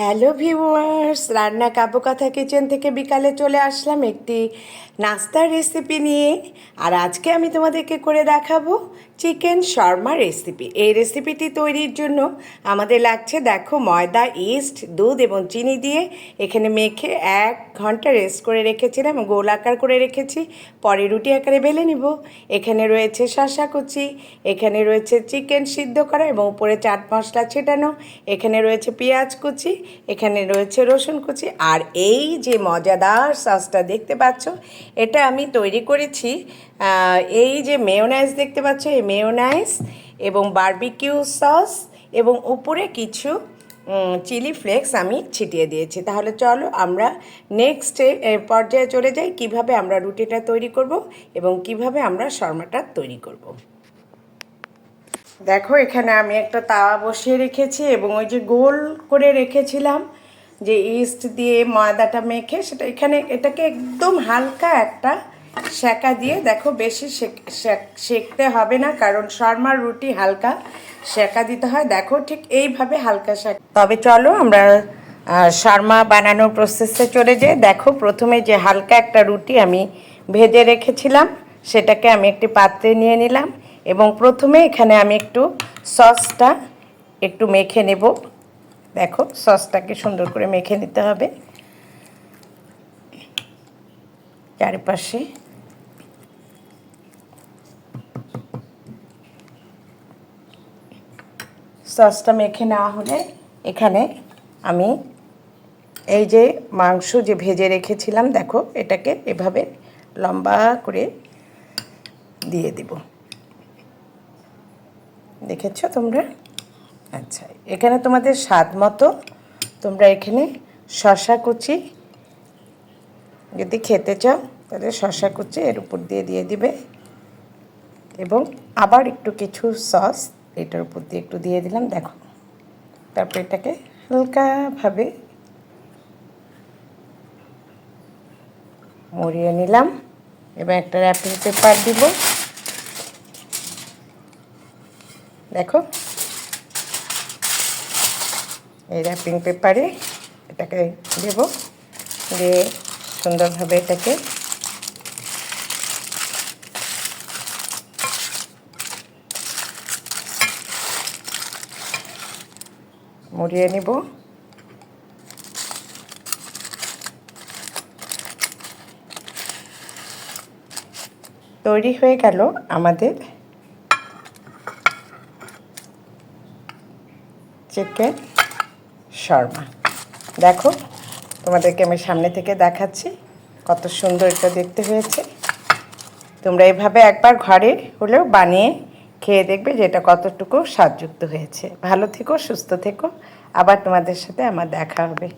Hello viewers রান্না কাব্য কথা kitchen থেকে বিকালে চলে আসলাম একটি নাস্তার রেসিপি নিয়ে। আর আজকে আমি তোমাদেরকে করে দেখাবো চিকেন শর্মা রেসিপি এই রেসিপিটি তৈরির জন্য আমাদের লাগছে, দেখো, ময়দা ইস্ট দুধ এবং চিনি দিয়ে এখানে মেখে এক ঘণ্টা রেস্ট করে রেখেছিলাম, গোল আকার করে রেখেছি। পরে রুটি আকারে বেলে নিব। এখানে রয়েছে শসা কুচি, এখানে রয়েছে চিকেন সিদ্ধ করা এবং উপরে চাট মশলা ছেটানো, এখানে রয়েছে পেঁয়াজ কুচি এখানে রয়েছে রসুন কুচি। আর এই যে মজাদার সসটা দেখতে পাচ্ছ, এটা আমি তৈরি করেছি এই যে মেয়োনাইজ দেখতে পাচ্ছ, এই মেয়োনাইজ এবং বারবিকিউ সস এবং উপরে কিছু চিলি ফ্লেক্স আমি ছিটিয়ে দিয়েছি। তাহলে চলো আমরা নেক্সট পর্যায়ে চলে যাই, কীভাবে আমরা রুটিটা তৈরি করব এবং কীভাবে আমরা শর্মাটা তৈরি করব। দেখো, এখানে আমি একটা তাওয়া বসিয়ে রেখেছি এবং ওই যে গোল করে রেখেছিলাম যে ইস্ট দিয়ে ময়দাটা মেখে, সেটা এখানে এটাকে একদম হালকা একটা সেকা দিয়ে দেখো, বেশি সেক- সেক- হবে না, কারণ শর্মার রুটি হালকা সেকা দিতে হয়। দেখো, ঠিক এইভাবে হালকা সেক তবে চলো আমরা শর্মা বানানোর প্রসেসে চলে যাই। দেখো, প্রথমে যে হালকা একটা রুটি আমি ভেজে রেখেছিলাম, সেটাকে আমি একটি পাত্রে নিয়ে নিলাম। এবং প্রথমে এখানে আমি একটু সসটা একটু মেখে নেব। দেখো, সসটাকে সুন্দর করে মেখে নিতে হবে। চারপাশে সসটা মেখে নেওয়া হলে এখানে আমি এই যে মাংস যে ভেজে রেখেছিলাম, দেখো, এটাকে এভাবে লম্বা করে দিয়ে দিব। দেখেছ তোমরা? আচ্ছা এখানে তোমাদের স্বাদ মতো তোমরা এখানে শশা কুচি যদি খেতে চাও, তাহলে শশা কুচি এর উপর দিয়ে দিয়ে দিবে এবং আবার একটু কিছু সস এটার উপর দিয়ে একটু দিয়ে দিলাম, দেখো। তারপর এটাকে হালকাভাবে মরিয়ে নিলাম। এবং একটা র্যাপিং পেপার দিব। দেখো। এই র্যাপিং পেপারে এটাকে দেব। দিয়ে সুন্দরভাবে এটাকে মুড়িয়ে নিব। তৈরি হয়ে গেল আমাদের চিকেন শর্মা। দেখো, তোমাদেরকে আমি সামনে থেকে দেখাচ্ছি কত সুন্দর এটা দেখতে হয়েছে। তোমরা এভাবে একবার ঘরে হলেও বানিয়ে খেয়ে দেখবে যে এটা কতটুকু স্বাদযুক্ত হয়েছে। ভালো থেকো, সুস্থ থেকো। আবার তোমাদের সাথে আমার দেখা হবে।